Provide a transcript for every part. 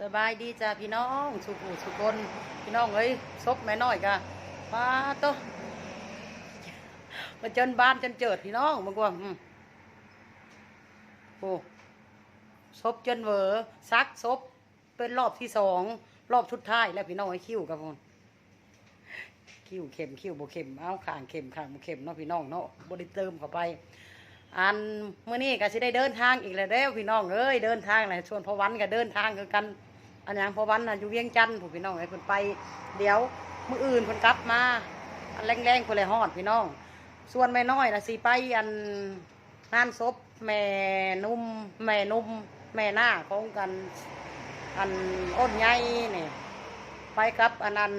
สบายดีจ้าพี่น้องสุขุสุคนพี่น้องเอ้ยซบแม่น้อยกะป้าโตะมาจนบ้านจนเจิดพี่น้องบางกว่าโอ้ซบจนเหวอซักซบเป็นรอบที่สองรอบชุดท้ายแล้วพี่น้องไอ้คิ้วกับพนคิ้วเข็มคิ้วโบเข็มเอาข่างเข็มข่างโบเข็มเนาะพี่น้องเนาะบริเติมเข้าไป อันเมื่อนี้ก็สิได้เดินทางอีกแล้วเด้อพี่น้องเอ้ยเดินทางเลยชวนพอวันก็เดินทางคือกัน อันอย่างพอวันน่ะอยู่เวียงจันทน์ผู้พี่น้องไอ้เพิ่นไปเดี๋ยวมื้ออื่นเพิ่นกลับมาอันแรงๆเพิ่นเลยฮอดพี่น้อง ส่วนแม่น้อยนะสิไปอันงานศพแม่นุ่มแม่นุ่มแม่หน้าของกันอันอ้นใหญ่นี่ไปกับอันนั้น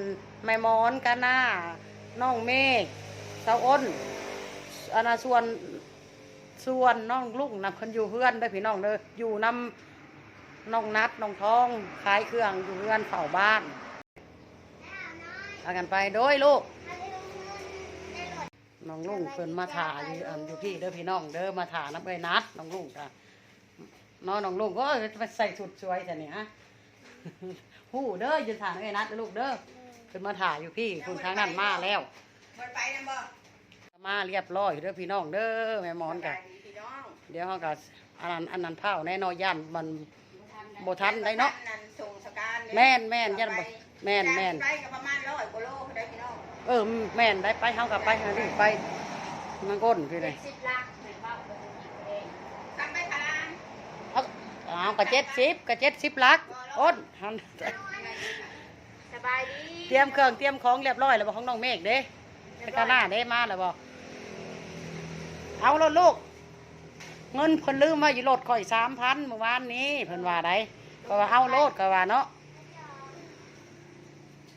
แม่มอนกันหน้าน้องเมฆสาวอ้นอันนั้นส่วน ส่วนน้องลุงนำคนอยู่เพื่อนเด้อพี่น้องเด้ออยู่นำน้องนัดน้องทองขายเครื่องอยู่เพื่อนเฝ้าบ้านพากันไปโดยลูกน้องลุงเพิ่นมาถ่าอยู่อันอยู่พี่เด้อพี่น้องเด้อมาถ่าน้ำเอ้ยนัดน้องลุงจ้ะน้องน้องลุงก็ไปใส่สุดสวยแต่เนี่ยฮะหู้เด้อยืนถ่าน้ำเอ้ยนัดลูกเด้อเพิ่นมาถ่าอยู่พี่คุณทางนั้นมาแล้วมันไปนะบ่ มาเรียบร้อยเด้อพี่น้องเด้อแม่หมอนกันพี่น้องเดี๋ยวเขาก็อันนั้นอันนั้นเผาแน่นอนย่านมันบ่ทันได้เนาะนั่นส่งสการแม่นแม่นยันบ่แม่นแม่นไปกับประมาณร้อยกว่าโลได้พี่น้องเออแม่นได้ไปเขากับไปหาดิไปมันก้นพี่เลยสิบลักเหมือนว่าเป็นอีกเองทำไปพลานเอาเอากระเจ็ดสิบกระเจ็ดสิบลักอ้นหันสบายดีเตรียมเครื่องเตรียมของเรียบร้อยแล้วบ่ของน้องเมฆเด้ไปกาหน้าเด้มาแล้วบ่ เอารถลูก เงินเพิ่นลืมมาอยู่รถข่อยสามพันเมื่อวานนี้เพิ่นว่าได้ก็ว่าเอาโลดก็ว่าเนาะ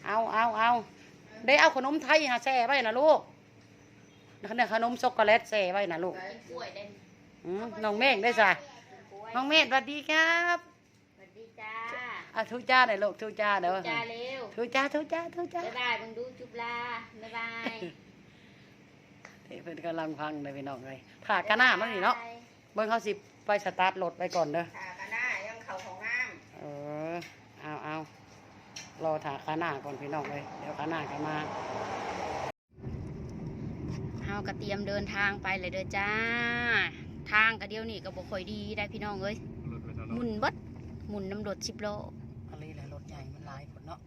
เอาเอาเอาได้เอาขนมไทยหาแซ่ไว้นะลูกเนี่ยขนมช็อกโกแลตแซ่ไว้นะลูกกล้วยเด่นอืมน้องเมฆได้จ้ะน้องเมฆสวัสดีครับสวัสดีจ้าอะทุจ้าหน่อยลูกทุจ้าเด้อจ้าเร็วทุจ้าทุจ้าทุจ้าบ๊ายบายบังดูจุบลาบ๊ายบายนี่ เพิ่นกำลังพังเลยพี่น้องเลยผ่ากระหน้ามันนี่เนาะเบิ่งเขาสิไปสตาร์ทรถไปก่อนเด้อขากันหน้ายังเข่าของน้เออเอาเอารอถาขาหน้าก่อนพี่น้องเลยเดี๋ยวขาหน้าก็มาเฮาก็เตรียมเดินทางไปเลยเด้อจ้า ทางก็เดียวนี่ก็บ่ค่อยดีได้พี่น้องเอ้ยหมุนเบิดหมุนน้ำรถสิบโลอะไรแหละรถใหญ่มันหลายคนเนาะ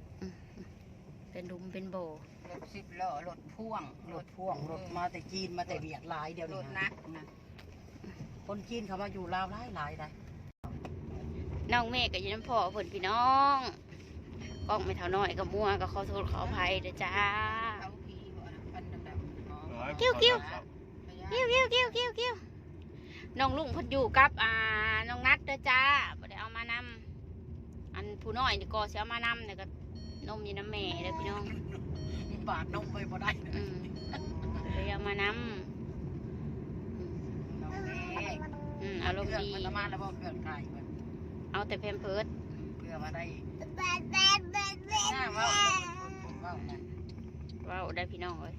เป็นดุมเป็นโบำรถสิบล้อรถ พ่วงรถพ่วงรถมาแต่จีนมาแต่เวียดหลายเดี๋ยวรนี้ถนะนักนะคนจีนเขามาอยู่ลาวหลายหลายได้น้องเมฆก็อยู่น้ำพ่อเพิ่นพี่น้องกล้องไม่เท่าน้อยก็มัวก็ขอโทษขออภัยเด้อจ้าเขาผีบ่นะพันดำๆอ๋อกิ้วกิ้วกิ้วกิ้วกิ้วกิ้วกิ้วน้องลุงเพิ่นอยู่กับอ่าน้องนัดเด้อจ้าบ่ได้เอามานำอันผู้น้อยนี่ก็สิเอามานำแต่ก็นมอยู่น้ำแม่เด้อพี่น้อง บาดนมไปบ่ได้อืมเลยเอามานำน้องเมฆอืมอารมณ์เครื่องดีมันเอามาแล้วบ่เครื่องไทยมันเอาแต่แพมเพิร์ดเพื่อมาได้หน้าเว่าผมเว่านะว้าวได้พี่น้องเอ้ย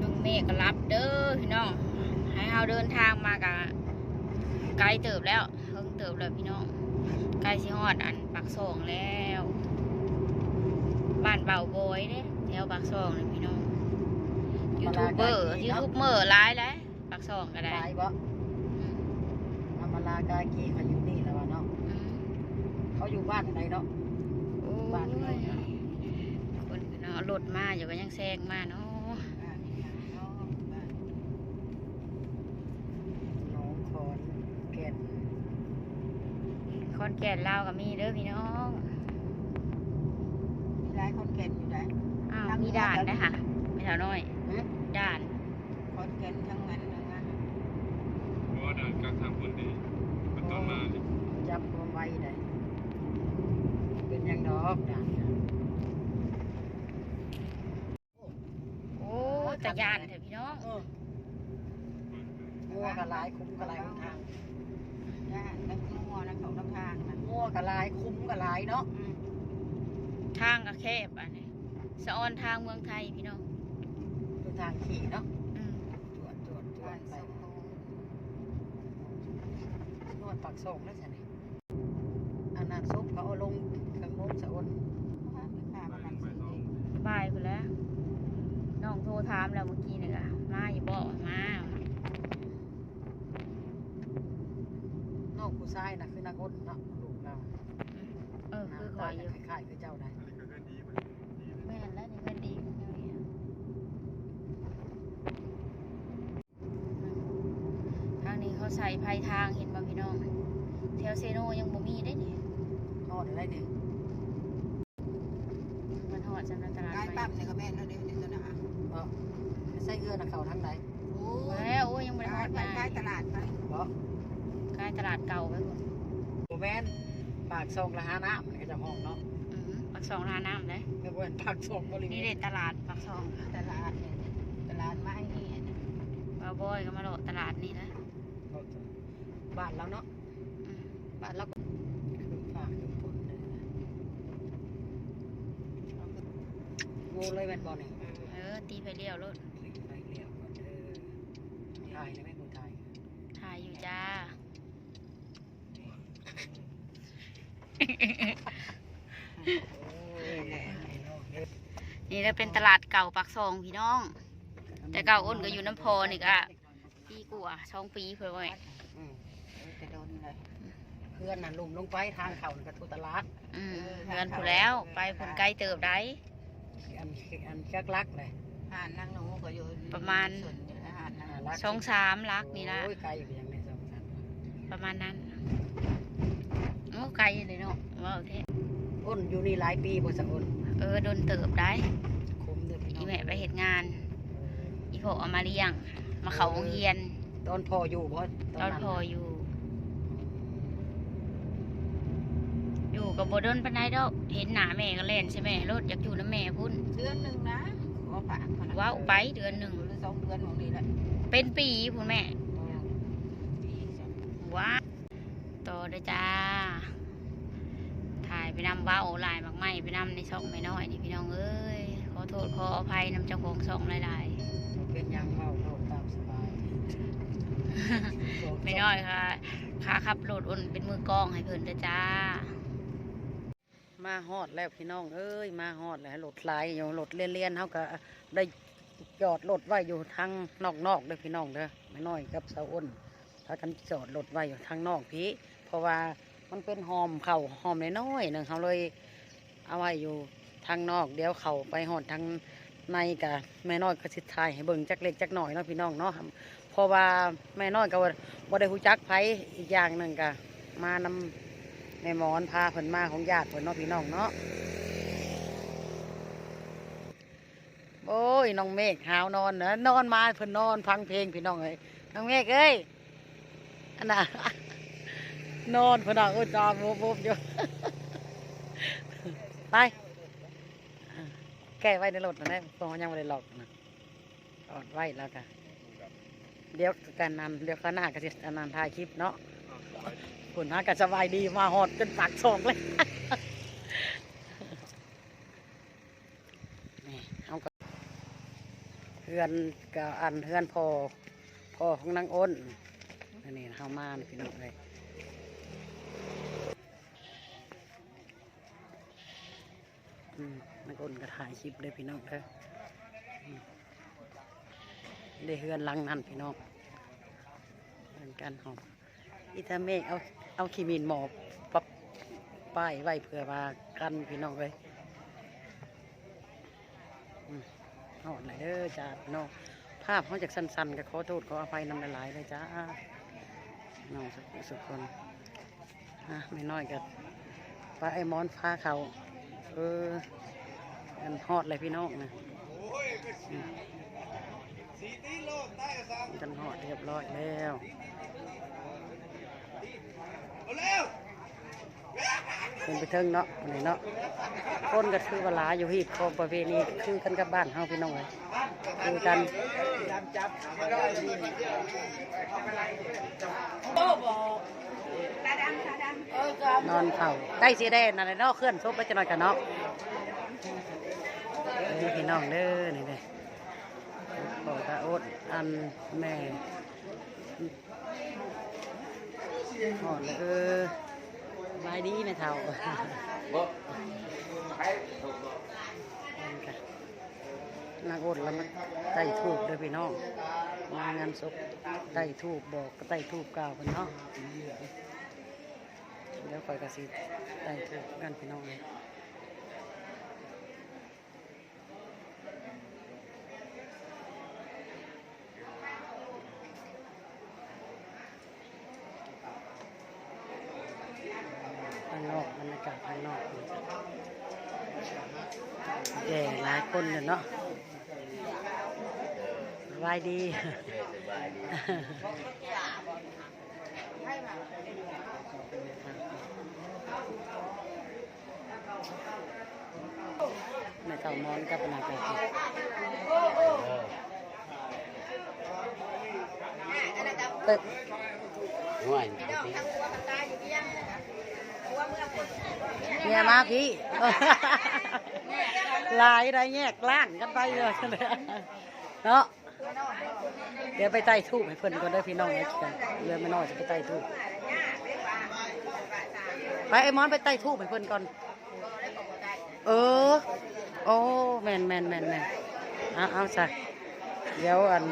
น้องเมฆก็รับเด้อพี่น้อง ให้เราเดินทางมากะไกลเติบแล้วเฮิงเติบแล้วพี่น้อง ใกล้สิฮอดอันปากซองแล้ว บ้านเบาบอยเด้แถวปากซองเลยพี่น้องยูทูบเบอร์ยูทูบเบอร์ร้ายแล้วปากซองก็ได้ตายบ่อืมอำมาลากากีเขาอยู่นี่แล้ววะเนาะอืมเขาอยู่บ้านใดเนาะโอ้บ้านไหนยนะคนอื่นเนาะรถมาอยู่ก็ยังแซงมาเนาะน้องคอนแก่นคอนแก่นลาวก็มีเด้อพี่น้อง มีหลายคนเก่งอยู่ได้ อ้าว มีด่านนะค่ะไม่เท่าน้อยฮะด่านคนเก่งทั้งนั้นทั้งนั้นเพราะว่าด่านกลางทางคนดีมันต้องมาดิจับความไว้ได้เป็นหยังดอกด่านน่ะโอ้แต่ยานเถอะพี่น้องเอองัวกะลายคุ้มกะลายหนทางย่านนักงัวนักเขานักทางนะงัวกะลายคุ้มกะลายเนาะอืมทางก็แคบอะนี่ สะออนทางเมืองไทยพี่น้องคือทางขี่เนาะอืมจวดจวดจวบ้าดนไปสมบูรณ์นวดปักส่งแล้วใช่ไหมนนั้นซุปเขาเอาลงกางนมสะอ้นข้าไปมันไปสิต้องบายไปแล้วน้องโทรถามแล้วเมื่อกี้นี่ก็มาอยู่บ่มานอกผู้ชายนะคือนางอ้นเนาะลูกเราเออคือขตาอยอยู่คล้ายๆคือเจ้าได้ อันนี้ก็เพื่อนดีมันดีเลย แม่นแล้วนี่ก็ดีของเราเนี่ยทางนี้ เขาใส่ภัยทางเห็นบ่พี่น้องแถวเซโนยังบ่มีได้นี่ทอดอะไรดิมันหอดจำนันตลาดกายใหม่ปั๊มนี่ก็แม่นแล้วเดี๋ยวนี้ก็นะเนาะใส่เอื้อนะเขาทางไหนโอ้แล้วโอ้ยยังบ่ไปได้ฮอดไปมาใกล้ตลาดไปเนาะใกล้ตลาดเก่าไปพุ่นโบแมนปากซองละหาน้ำมันก็จะห้องเนาะอือปักสองร้านน้ำเลยไม่เป็นปากซองบริเวนี่ณเด็ดตลาดปักสองตลาดเนี่ยตลาดไม้นี่บาบอยก็มาโหลดตลาดนี่นะ บ้านเราเนาะอืมบ้านเราก็คือฝากคือปุ่นเลยนะงูเลยแม่นบอลเนี่ยเออ ตีไปเลี้ยวรถไปเลี้ยวก่อนเออถ่ายเลยไหมคนถ่ายถ่ายอยู่จ้าโอ้ยแน่ไอ้น้องเด้อนี่แล้วเป็นตลาดเก่าปักซองพี่น้อง แต่เก่าอ้นก็อยู่น้ำพอนี่ก็ปีกว่าช่องปีเพื่อนไว้ อืม จะโดนเลย เพื่อนน่ะลุ่มลงไปทางเขาน่ะกระทุตลาดอืมเงินผู้แล้วไปผลไกลเติบได้ อันอันจักลักเลยหานนางหนูก็อยู่ประมาณ ส่วนอยู่ในหาดนางหนูลักช่องสามลักนี่ละโอ้ยไกลไปยังในสองชั้นประมาณนั้นโอ้ไกลเลยเนาะว่าเอาเท่อ้นอยู่นี่หลายปีบ่สะอ้นเออโดนเติบได้คุ้มเด้อพี่น้ออีงแม่ไปเหตุงาน อีพ่อเอามาเลี้ยง มาเขาโรงเรียน ตอนพออยู่บ่ตอนพออยู่ อยู่ กับโบดนปันไดดอกเห็นหน้าแม่ก็เล่นใช่ไหมรถอยากอยู่น้ำแม่พุ่นเดือนหนึ่งนะขอฝากเขานะว้าวไปเดือนหนึ่ง หรือสองเดือนของนี่แหละเป็นปีพุ่นแม่ปีสองว้าต่อเลยจ้า ถ่ายไปนำว้าวหลายมากไม่ไปนำในช่องไม่น้อยนี่พี่น้องเอ้ย ขอโทษขออภัยนำเจ้าของช่องหลายเป็นหยังเมาโลกตามสบายๆไม่น้อยค่ะขาขับรถอุ่นเป็นมือกล้องให้เพิ่นเด้อจ้า มาฮอดแล้วพี่น้อง เอ้ย มาฮอดแล้วรถหลายอยู่รถเลียนๆเฮาก็ได้จอดรถไว้อยู่ทางนอกๆเด้อพี่น้องเด้อไม่น้อยกับสาวอ้นพากันจอดรถไว้อยู่ทางนอกพี่ เพราะว่ามันเป็นหอมเข่าหอมน้อยๆหนึ่งเขาเลยเอาไว้อยู่ทางนอก เดี๋ยวเขาไปหอดทางในกับแม่น้อยก็สิทายให้เบิ่งจักเล็กจักหน่อยเนาะพี่น้องเนาะเพราะว่าแม่น้อยก็บ่ได้ฮู้จักไผอีกอย่างหนึ่งก็มานำ ในหมอนพาเพิ่นมาของญาติเพิ่นเนาะพี่น้องเนาะโอ้ยน้องเมฆหาวนอนเนอะนอนมาเพิ่นนอนฟังเพลงพี่น้องเอ้ยน้องเมฆเอ้ยอันน่ะนอนเพนนักอุจจาระบบอยู่ไปแก้ไว้ในรถนะเนี่ยเพราะว่ายังไม่ได้หลอกนะอดไว้แล้วกันเดี๋ยวกันนันเดี๋ยวข้างหน้าก็จะอันนันถ่ายคลิปเนาะ คุณฮะก็สบายดีมาหอดจนปากสองเลยเอากับเพื่อนกับอันเพื่อนพอพอของนางอ้นอันนี้เฮามานพี่น้องเลยมนักอ้นก็ถ่ายคลิปเลยพี่น้องเด้ออืมได้เฮือนลังนั่นพี่น้องเฮือนกันหอม อีตาเมฆเอาเอาขีมินหมอบปับป้ายไว้เพื่อว่ากันพี่น้องเลยอืมเอาไหนเด้อจ้าพี่น้องภาพเขาจากสั้นๆก็ขอโทษขออภัยนำหลายๆเลยจ้าน้องสุขสุขคนอะไม่น้อยกันปลาไอ้มอนฟ้าเขาเอออันฮอดเลยพี่น้องนะอืมกันฮอดเรียบร้อยแล้ว ขึ้นไปเทิงเนาะอันนี้เนาะคนก็คือเวลาอยู่ฮีดของประเพณีคือกันกับบ้านเฮาพี่น้องเลยคือกันนอนเผาใกล้สีแดงนั่นแหละเนาะเคลื่อนซบไปจะนอยกันเนาะพี่น้องเด้อนี่เลยขอตาโอ๊ตอันแม่ หอดเลยเออไว้ายดีแม่เท่าบ่ใครถูกบ่นางอดแล้วมันไต่ทูบเด้อพี่น้องมางานศพไต่ทูบบอกก็ไต่ทูบกล่าวเพิ่นเนาะเดี๋ยวคอยกระสิไต่ทูบกันพี่น้องเลยข้างนอกบรรยากาศข้างนอกแย่หลาย คนเลยเนาะสบายดีสบายดีแม่เต่ามอนกับปนาไปกินเออเปิดห่วยพี่น้องทั้งหัวกับตาอยู่เพียงหัว เมื่ยมาพี่ลายได้แยกล่างกันไปเลยเนาะเดี๋ยวไปไต่ทูบให้เพิ่อนก่อนเด้พี่น้องเอ้ยกันเรือไม่น้อยจะไปไต่ทูบไปไอ้มอนไปไต่ทูบให้เพิ่อนก่อน เออ โอ้แมนแมนแมนแมนเอาเอาซะเดี๋ยวอัน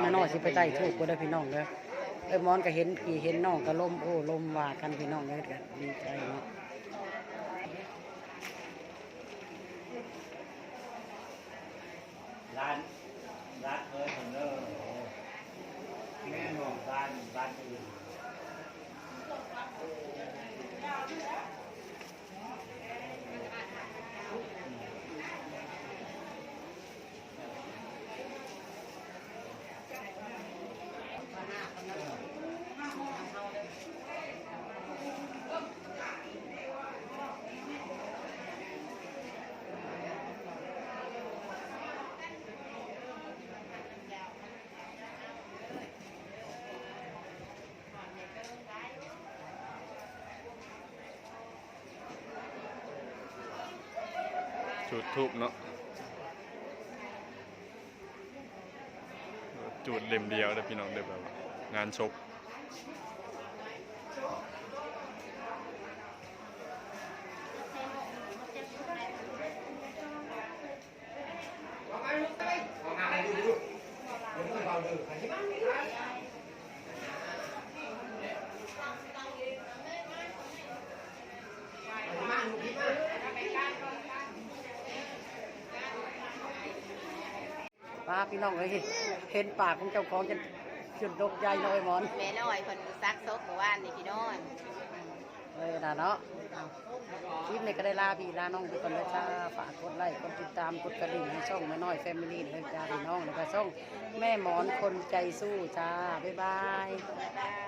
แม่น้อยสิไปไต่ทูบก็ได้พี่น้องเด้อไอ้มอนก็เห็นพี่เห็นน้องก็ลมโอ้ลมว่ากันพี่น้องเด้อกันดีใจเนาะ ร้านร้านเคยผมเด้อแม่หนองร้านร้านอื่น จุดทูบเนาะจุดเล่มเดียวเด้อพี่น้องเด้อแบบว่างานศพป้าพี่น้องเอ้ยเห็นปากของเจ้าของจนจุดดกใหญ่เลยหมอนแม่น้อยคนซักซกเมื่อวานนี่พี่น้องเอ้ยนะเนาะคลิปนี้ก็ได้ลาพี่ลาน้องไปก่อนเลยจ้าฝากกดไลค์กดติดตามกดกระดิ่งให้ช่องแม่น้อยแฟมิลี่เลยจ้าพี่น้องแล้วก็ช่องแม่หมอนคนใจสู้จ้าบ๊ายบายบ๊ายบาย